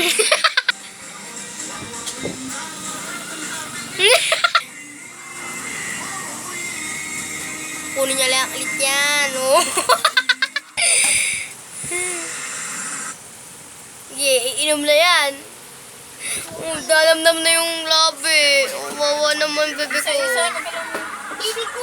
Kunin niya lang ulit yan. Oh. yeah, iinom na yan. Oh, dalamdam na yung labi. Oh, naman, bebe ko. Ibig ko